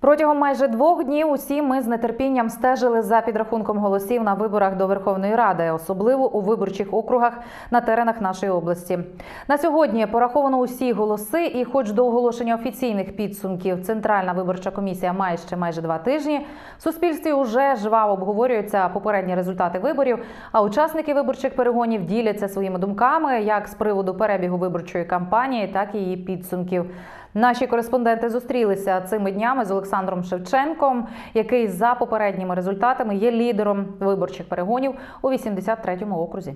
Протягом майже двох днів усі ми з нетерпінням стежили за підрахунком голосів на виборах до Верховної Ради, особливо у виборчих округах на теренах нашої області. На сьогодні пораховано усі голоси, і, хоч до оголошення офіційних підсумків Центральна виборча комісія має ще майже два тижні, в суспільстві уже жваво обговорюються попередні результати виборів. А учасники виборчих перегонів діляться своїми думками як з приводу перебігу виборчої кампанії, так і її підсумків. Наші кореспонденти зустрілися цими днями з Олександром Шевченком, який за попередніми результатами є лідером виборчих перегонів у 83-му окрузі.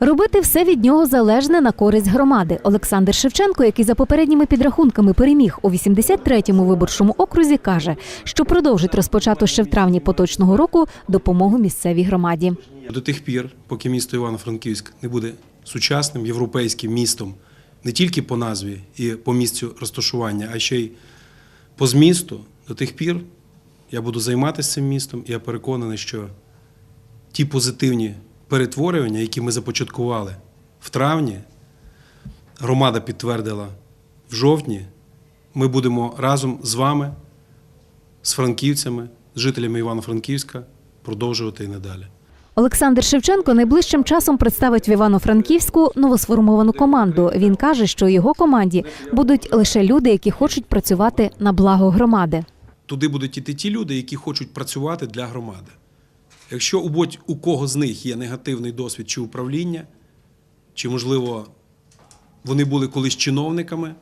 Робити все від нього залежне на користь громади. Олександр Шевченко, який за попередніми підрахунками переміг у 83-му виборчому окрузі, каже, що продовжить розпочату ще в травні поточного року допомогу місцевій громаді. До тих пір, поки місто Івано-Франківськ не буде сучасним європейським містом не тільки по назві і по місцю розташування, а ще й по змісту, до тих пір я буду займатися цим містом, я переконаний, що ті позитивні перетворювання, які ми започаткували в травні, громада підтвердила в жовтні, ми будемо разом з вами, з франківцями, з жителями Івано-Франківська продовжувати і надалі. Олександр Шевченко найближчим часом представить в Івано-Франківську новосформовану команду. Він каже, що у його команді будуть лише люди, які хочуть працювати на благо громади. Туди будуть іти ті люди, які хочуть працювати для громади. Якщо у будь у кого з них є негативний досвід чи управління, чи, можливо, вони були колись чиновниками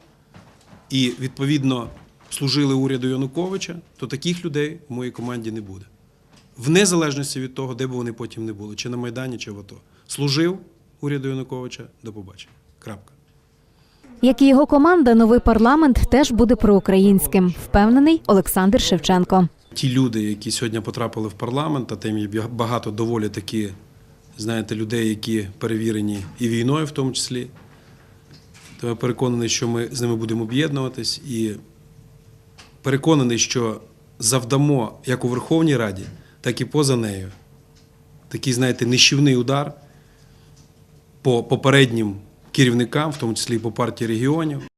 і, відповідно, служили уряду Януковича, то таких людей в моїй команді не буде. В незалежності від того, де б вони потім не були, чи на Майдані, чи в АТО. Служив уряду Януковича до побачення. Крапка. Як і його команда, новий парламент теж буде проукраїнським, впевнений Олександр Шевченко. Ті люди, які сьогодні потрапили в парламент, а там є багато доволі такі, знаєте, людей, які перевірені і війною в тому числі. То я переконаний, що ми з ними будемо об'єднуватись і переконаний, що завдамо як у Верховній Раді, так і поза нею. Такий, знаєте, нищівний удар по попереднім керівникам, в тому числі і по партії регіонів.